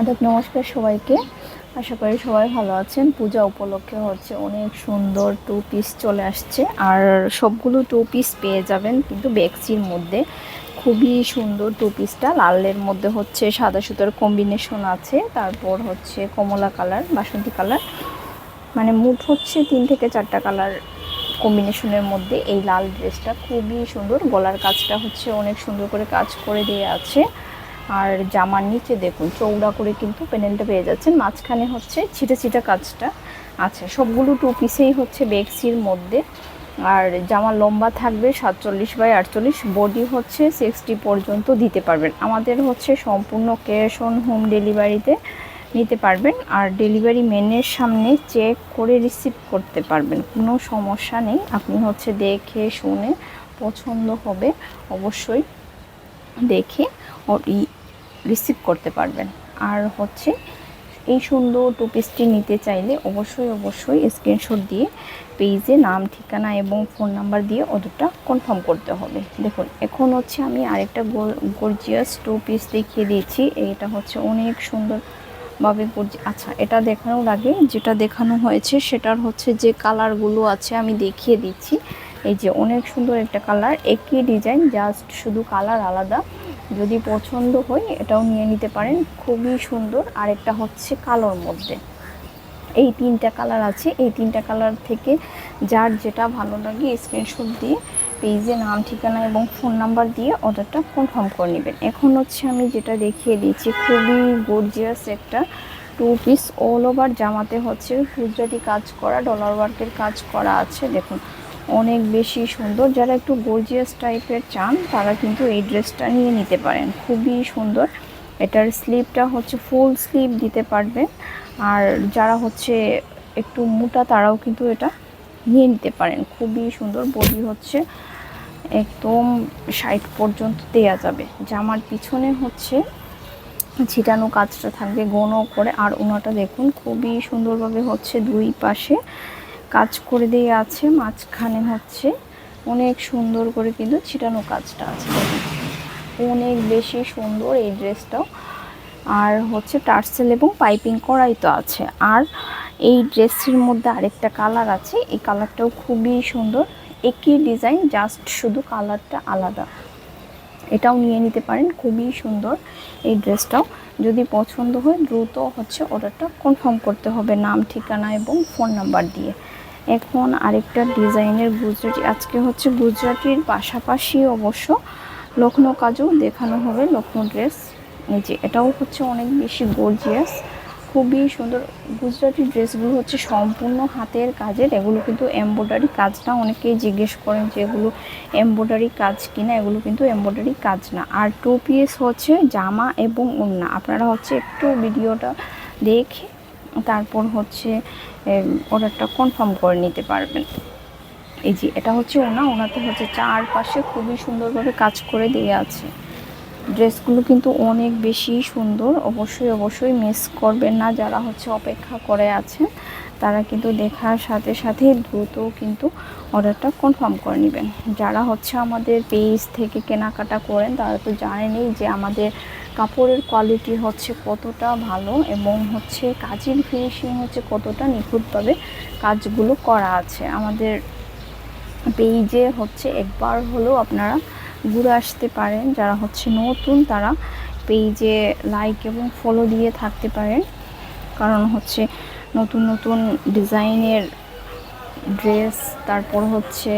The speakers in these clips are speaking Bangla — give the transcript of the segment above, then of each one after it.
আদাব নমস্কার সবাইকে। আশা করি সবাই ভালো আছেন। পূজা উপলক্ষে হচ্ছে অনেক সুন্দর টু পিস চলে আসছে। আর সবগুলো টু পিস পেয়ে যাবেন কিন্তু বেক্সির মধ্যে। খুবই সুন্দর টু। পিসটা লালের মধ্যে হচ্ছে সাদা সুতার কম্বিনেশন আছে। তারপর হচ্ছে কমলা কালার বাসন্তী কালার মানে মুঠ হচ্ছে তিন থেকে চারটা কালার কম্বিনেশনের মধ্যে এই লাল ড্রেসটা খুবই সুন্দর। গলার কাজটা হচ্ছে অনেক সুন্দর করে কাজ করে দিয়ে আছে। আর জামার নিচে দেখুন চৌড়া করে কিন্তু প্যানেলটা পেয়ে যাচ্ছেন। মাঝখানে হচ্ছে ছিটা ছিটা কাজটা আছে। সবগুলো টু পিসেই হচ্ছে বেক্সির মধ্যে। আর জামা লম্বা থাকবে সাতচল্লিশ বাই আটচল্লিশ বডি হচ্ছে সিক্সটি পর্যন্ত দিতে পারবেন। আমাদের হচ্ছে সম্পূর্ণ ক্যাশ অন হোম ডেলিভারিতে নিতে পারবেন। আর ডেলিভারি ম্যানের সামনে চেক করে রিসিভ করতে পারবেন। কোনো সমস্যা নেই। আপনি হচ্ছে দেখে শুনে পছন্দ হবে অবশ্যই দেখে রিসিভ করতে পারবেন। আর হচ্ছে এই সুন্দর টু পিসটি নিতে চাইলে অবশ্যই অবশ্যই স্ক্রিনশট দিয়ে পেজে নাম, ঠিকানা এবং ফোন নাম্বার দিয়ে অর্ডারটা কনফার্ম করতে হবে। দেখুন, এখন হচ্ছে আমি আরেকটা গর্জিয়াস টু পিস দেখিয়ে দিয়েছি। এটা হচ্ছে অনেক সুন্দর ভাবে আচ্ছা এটা দেখানোর আগে যেটা দেখানো হয়েছে সেটার হচ্ছে যে কালারগুলো আছে আমি দেখিয়ে দিচ্ছি। এই যে অনেক সুন্দর একটা কালার একই ডিজাইন জাস্ট শুধু কালার আলাদা। যদি পছন্দ হয়, এটাও নিয়ে নিতে পারেন। খুবই সুন্দর। আরেকটা হচ্ছে কালোর মধ্যে। এই তিনটা কালার আছে। এই তিনটা কালার থেকে যার যেটা ভালো লাগে স্ক্রিনশট দিয়ে পেজে নাম, ঠিকানা এবং ফোন নাম্বার দিয়ে অর্ডারটা কনফার্ম করে নেবেন। এখন হচ্ছে আমি যেটা দেখিয়ে দিচ্ছি, খুবই গর্জিয়াস একটা টু পিস অল ওভার জামাতে হচ্ছে গুজরাটি কাজ করা ডলার ওয়ার্কের কাজ করা আছে। দেখুন অনেক বেশি সুন্দর। যারা একটু গর্জিয়াস টাইপের চান, তারা কিন্তু এই ড্রেসটা নিয়ে নিতে পারেন। খুবই সুন্দর। এটার স্লিপটা হচ্ছে ফুল স্লিপ দিতে পারবেন। আর যারা হচ্ছে একটু মোটা, তারাও কিন্তু এটা নিয়ে নিতে পারেন। খুবই সুন্দর। বডি হচ্ছে একদম সাইড পর্যন্ত দেয়া যাবে। জামার পিছনে হচ্ছে ছিটানো কাজটা থাকবে গনো করে। আর ওনাটা দেখুন, খুবই সুন্দরভাবে হচ্ছে দুই পাশে কাজ করে দিয়ে আছে, মাঝখানে হচ্ছে অনেক সুন্দর করে কিন্তু ছিটানো কাজটা আছে। অনেক বেশি সুন্দর এই ড্রেসটাও। আর হচ্ছে টার্সেল এবং পাইপিং করাই তো আছে। আর এই ড্রেসটির মধ্যে আরেকটা কালার আছে, এই কালারটাও খুবই সুন্দর। একই ডিজাইন, জাস্ট শুধু কালারটা আলাদা। এটাও নিয়ে নিতে পারেন, খুবই সুন্দর এই ড্রেসটাও। যদি পছন্দ হয়, দ্রুত হচ্ছে অর্ডারটা কনফার্ম করতে হবে নাম, ঠিকানা এবং ফোন নাম্বার দিয়ে। এখন আরেকটা ডিজাইনের গুজরাটি, আজকে হচ্ছে গুজরাটির পাশাপাশি অবশ্য লখনৌ কাজও দেখানো হবে লখনৌ ড্রেস। এই যে, এটাও হচ্ছে অনেক বেশি গর্জিয়াস খুবই সুন্দর। গুজরাটি ড্রেসগুলো হচ্ছে সম্পূর্ণ হাতের কাজের, এগুলো কিন্তু এমব্রয়ডারি কাজ না। অনেকেই জিজ্ঞেস করেন যে এগুলো এমব্রয়ডারি কাজ কিনা, এগুলো কিন্তু এমব্রয়ডারি কাজ না। আর টু পিস হচ্ছে জামা এবং ওড়না। আপনারা হচ্ছে একটু ভিডিওটা দেখে তারপর হচ্ছে অর্ডারটা কনফার্ম করে নিতে পারবেন। এই যে, এটা হচ্ছে ওনা, ওনাতে হচ্ছে চারপাশে খুবই সুন্দরভাবে কাজ করে দিয়ে আছে। ড্রেসগুলো কিন্তু অনেক বেশি সুন্দর। অবশ্যই অবশ্যই মিস করবেন না যারা হচ্ছে অপেক্ষা করে আছেন। তারা কিন্তু দেখার সাথে সাথে দ্রুত কিন্তু অর্ডারটা কনফার্ম করে নেবেন। যারা হচ্ছে আমাদের পেজ থেকে কেনাকাটা করেন, তারা তো জানেনই যে আমাদের কাপড়ের কোয়ালিটি হচ্ছে কতটা ভালো এবং হচ্ছে কাজের ফিনিশিং হচ্ছে কতটা নিখুঁতভাবে কাজগুলো করা আছে। আমাদের পেজে হচ্ছে একবার হলেও আপনারা ঘুরে আসতে পারেন, যারা হচ্ছে নতুন তারা পেজে লাইক এবং ফলো দিয়ে থাকতে পারেন। কারণ হচ্ছে নতুন নতুন ডিজাইনের ড্রেস তারপর হচ্ছে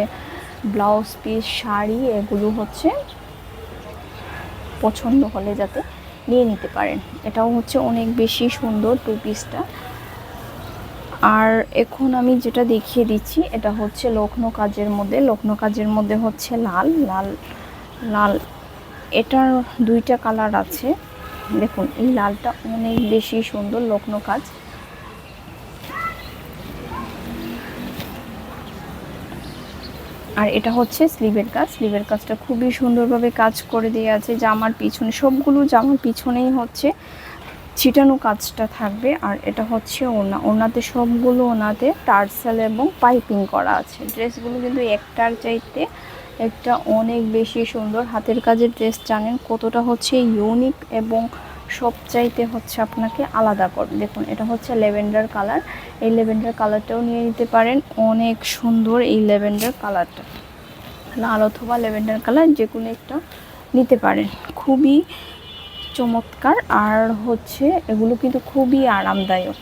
ব্লাউজ পিস শাড়ি, এগুলো হচ্ছে পছন্দ হলে যাতে নিয়ে নিতে পারেন। এটাও হচ্ছে অনেক বেশি সুন্দর টু। পিসটা আর এখন আমি যেটা দেখিয়ে দিচ্ছি, এটা হচ্ছে লক্ষ্ণ কাজের মধ্যে লক্ষ্ণৌ কাজের মধ্যে হচ্ছে লাল লাল লাল, এটার দুইটা কালার আছে। দেখুন, এই লালটা অনেক বেশি সুন্দর লক্ষ্ণৌ কাজ। আর এটা হচ্ছে স্লিভের কাজ। স্লিভের কাজটা খুবই সুন্দরভাবে কাজ করে দিয়ে আছে। জামার পিছনে, সবগুলো জামার পিছনেই হচ্ছে ছিটানো কাজটা থাকবে। আর এটা হচ্ছে ওনা ওনাতে সবগুলো ওনাতে টার্সেল এবং পাইপিং করা আছে। ড্রেসগুলো কিন্তু একটার চাইতে একটা অনেক বেশি সুন্দর। হাতের কাজের ড্রেস জানেন কতটা হচ্ছে ইউনিক এবং সবচাইতে হচ্ছে আপনাকে আলাদা করবে দেখুন, এটা হচ্ছে লেভেন্ডার কালার। এই লেভেন্ডার কালারটাও নিয়ে নিতে পারেন। অনেক সুন্দর এই লেভেন্ডার কালারটা। লাল অথবা লেভেন্ডার কালার যে কোনো একটা নিতে পারেন। খুবই চমৎকার আর হচ্ছে এগুলো কিন্তু খুবই আরামদায়ক।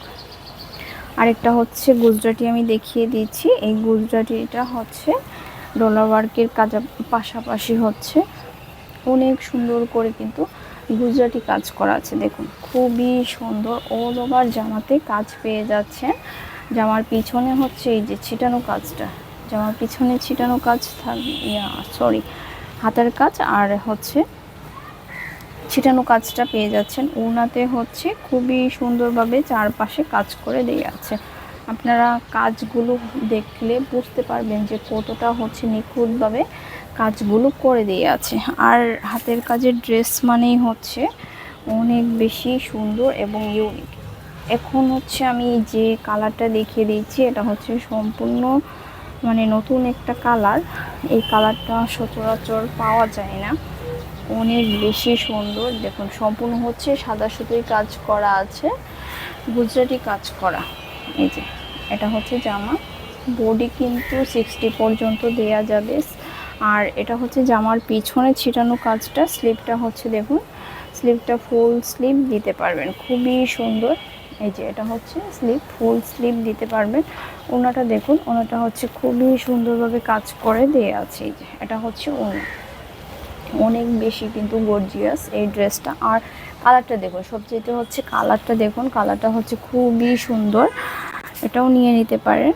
আরেকটা হচ্ছে গুজরাটি আমি দেখিয়ে দিচ্ছি। এই গুজরাটিটা হচ্ছে ডলার ওয়ার্কের কাজ পাশাপাশি হচ্ছে। অনেক সুন্দর করে কিন্তু গুজরাটি কাজ করা আছে। দেখুন, খুবই সুন্দর অল ওভার জামাতে কাজ পেয়ে যাচ্ছেন। জামার পিছনে হচ্ছে এই যে ছিটানো কাজটা। জামার পিছনে ছিটানো কাজ থাকবে সরি হাতের কাজ আর হচ্ছে ছিটানো কাজটা পেয়ে যাচ্ছেন। ওনাতে হচ্ছে খুবই সুন্দরভাবে চারপাশে কাজ করে দিয়ে আছে। আপনারা কাজগুলো দেখলে বুঝতে পারবেন যে কতটা হচ্ছে নিখুঁতভাবে কাজগুলো করে দিয়ে আছে। আর হাতের কাজের ড্রেস মানেই হচ্ছে অনেক বেশি সুন্দর এবং ইউনিক এখন হচ্ছে আমি যে কালারটা দেখিয়ে দিচ্ছি এটা হচ্ছে সম্পূর্ণ মানে নতুন একটা কালার। এই কালারটা সচরাচর পাওয়া যায় না। অনেক বেশি সুন্দর। দেখুন, সম্পূর্ণ হচ্ছে সাদা সুতোই কাজ করা আছে, গুজরাটি কাজ করা। এই যে, এটা হচ্ছে জামা। বডি কিন্তু সিক্সটি পর্যন্ত দেয়া যাবে। আর এটা হচ্ছে জামার পিছনে ছিটানো কাজটা স্লিপটা হচ্ছে দেখুন স্লিপটা ফুল স্লিপ দিতে পারবেন। খুবই সুন্দর। এই যে, এটা হচ্ছে স্লিপ ফুল স্লিপ দিতে পারবেন। ওনাটা দেখুন, ওনাটা হচ্ছে খুবই সুন্দরভাবে কাজ করে দেয়া আছে। এই যে, এটা হচ্ছে ওনা। অনেক বেশি কিন্তু গর্জিয়াস এই ড্রেসটা আর কালারটা দেখুন সবচেয়ে হচ্ছে কালারটা দেখুন কালারটা হচ্ছে খুবই সুন্দর। এটাও নিয়ে নিতে পারেন।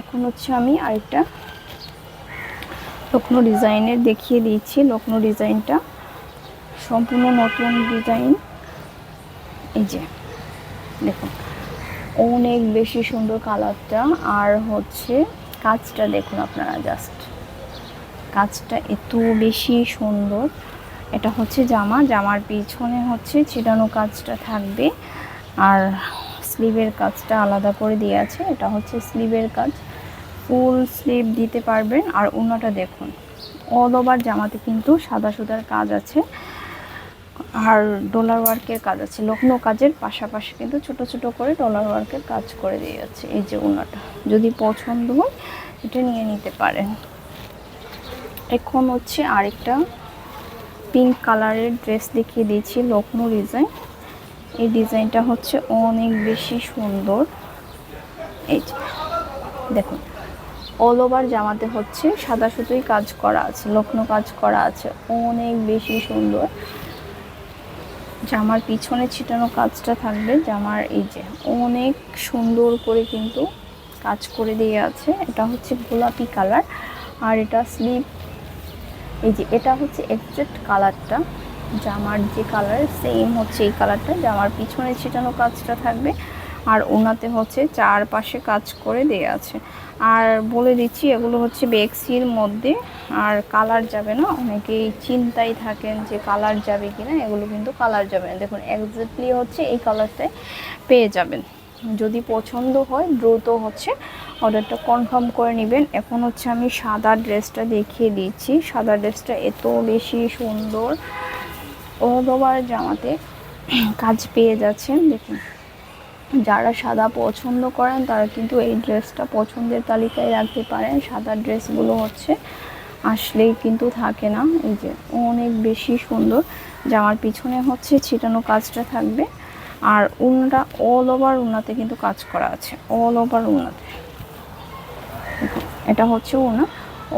এখন হচ্ছে আমি আরেকটা লক্ষ্ণৌ ডিজাইনের দেখিয়ে দিয়েছি লক্ষ্ণৌ ডিজাইনটা সম্পূর্ণ নতুন ডিজাইন এই যে, দেখুন, অনেক বেশি সুন্দর কালারটা আর হচ্ছে কাজটা দেখুন আপনারা জাস্ট কাজটা এত বেশি সুন্দর। এটা হচ্ছে জামা, জামার পিছনে হচ্ছে ছিটানো কাজটা থাকবে। আর স্লিভের কাজটা আলাদা করে দিয়ে আছে, এটা হচ্ছে স্লিভের কাজ। ফুল স্লিভ দিতে পারবেন, আর অন্যটা দেখুন, অল ওভার জামাতে কিন্তু সাদা সুদার কাজ আছে। আর ডলার ওয়ার্কের কাজ আছে লক্ষ্ণৌ কাজের পাশাপাশি কিন্তু ছোট ছোট করে ডলার ওয়ার্কের কাজ করে দিয়ে যাচ্ছে এই যে ওনাটা। যদি পছন্দ হয়, এটা নিয়ে নিতে পারেন। এখন হচ্ছে আরেকটা পিঙ্ক কালারের ড্রেস দেখিয়ে দিয়েছি, লক্ষ্ণৌ ডিজাইন। এই ডিজাইনটা হচ্ছে অনেক বেশি সুন্দর। এই দেখুন অল ওভার জামাতে হচ্ছে সাদা সুতোই কাজ করা আছে, লক্ষ্ণৌ কাজ করা আছে, অনেক বেশি সুন্দর। জামার পিছনে ছিটানো কাজটা থাকবে, জামার এই যে, অনেক সুন্দর করে কিন্তু কাজ করে দিয়ে আছে। এটা হচ্ছে গোলাপি কালার, আর এটা স্লিপ এই যে, এটা হচ্ছে এক্সাক্ট কালারটা জামার যে কালার সেম হচ্ছে এই কালারটা জামার পিছনে ছিটানো কাজটা থাকবে, আর ওনাতে হচ্ছে চারপাশে কাজ করে দেয়া আছে। আর বলে দিচ্ছি, এগুলো হচ্ছে বেক্সির মধ্যে, আর কালার যাবে না। অনেকেই চিন্তাই থাকেন যে কালার যাবে কিনা, এগুলো কিন্তু কালার যাবে না। দেখুন একজাক্টলি হচ্ছে এই কালারটাই পেয়ে যাবেন। যদি পছন্দ হয়, দ্রুত হচ্ছে অর্ডারটা কনফার্ম করে নেবেন। এখন হচ্ছে আমি সাদা ড্রেসটা দেখিয়ে দিচ্ছি। সাদা ড্রেসটা এত বেশি সুন্দর। অল ওভার জামাতে কাজ পেয়ে যাচ্ছেন। দেখুন, যারা সাদা পছন্দ করেন, তারা কিন্তু এই ড্রেসটা পছন্দের তালিকায় রাখতে পারেন। সাদা ড্রেসগুলো হচ্ছে আসলেই কিন্তু থাকে না। এই যে অনেক বেশি সুন্দর। জামার পিছনে হচ্ছে ছিটানো কাজটা থাকবে। আর উনটা অল ওভার উনাতে কিন্তু কাজ করা আছে অল ওভার উনাতে। এটা হচ্ছে উনা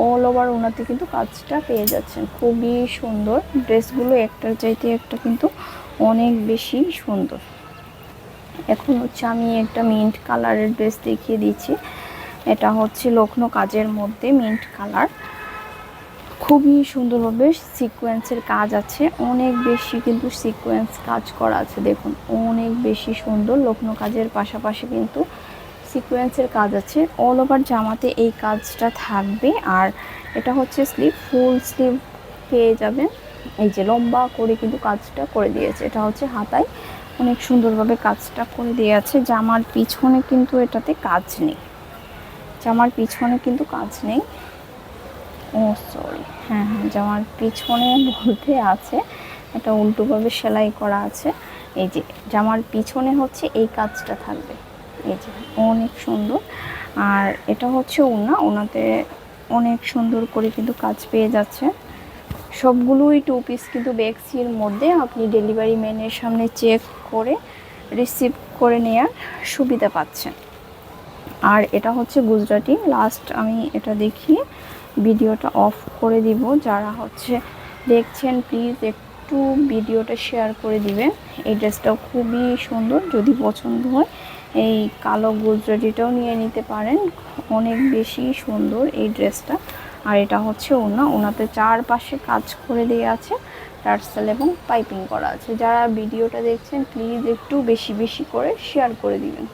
অল ওভার উনাতে কিন্তু কাজটা পেয়ে যাচ্ছেন। খুবই সুন্দর। ড্রেসগুলো একটার চাইতে একটা কিন্তু অনেক বেশি সুন্দর। এখন হচ্ছে আমি একটা মিন্ট কালারের ড্রেস দেখিয়ে দিচ্ছি। এটা হচ্ছে লক্ষ্ণ কাজের মধ্যে মিন্ট কালার খুবই সুন্দরভাবে সিকোয়েন্সের কাজ আছে। অনেক বেশি কিন্তু সিকোয়েন্স কাজ করা আছে। দেখুন, অনেক বেশি সুন্দর লক্ষ্ণৌ কাজের পাশাপাশি কিন্তু সিকোয়েন্সের কাজ আছে। অল ওভার জামাতে এই কাজটা থাকবে। আর এটা হচ্ছে স্লিভ ফুল স্লিভ পেয়ে যাবেন। এই যে লম্বা করে কিন্তু কাজটা করে দিয়েছে। এটা হচ্ছে হাতায়। অনেক সুন্দরভাবে কাজটা করে দিয়ে আছে। জামার পিছনে কিন্তু এটাতে কাজ নেই। জামার পিছনে কিন্তু কাজ নেই। ও সরি হ্যাঁ হ্যাঁ জামার পিছনে বলতে আছে এটা উল্টোভাবে সেলাই করা আছে। এই যে জামার পিছনে হচ্ছে এই কাজটা থাকবে। এই যে, অনেক সুন্দর। আর এটা হচ্ছে ওনা ওনাতে অনেক সুন্দর করে কিন্তু কাজ পেয়ে যাচ্ছে। সবগুলোই টু পিস কিন্তু বেক্সির মধ্যে আপনি ডেলিভারি ম্যানের সামনে চেক করে রিসিভ করে নেওয়ার সুবিধা পাচ্ছেন। আর এটা হচ্ছে গুজরাটি। লাস্ট আমি এটা দেখিয়ে ভিডিওটা অফ করে দিব। যারা হচ্ছে দেখছেন প্লিজ একটু ভিডিওটা শেয়ার করে দিবেন এই ড্রেসটাও খুবই সুন্দর, যদি পছন্দ হয়। এই কালো গুজরাটিটাও নিয়ে নিতে পারেন। অনেক বেশি সুন্দর এই ড্রেসটা আর এটা হচ্ছে ওনা। ওনাতে চারপাশে কাজ করে দিয়ে আছে, টার্সেল এবং পাইপিং করা আছে। যারা ভিডিওটা দেখছেন প্লিজ একটু বেশি বেশি করে শেয়ার করে দিবেন।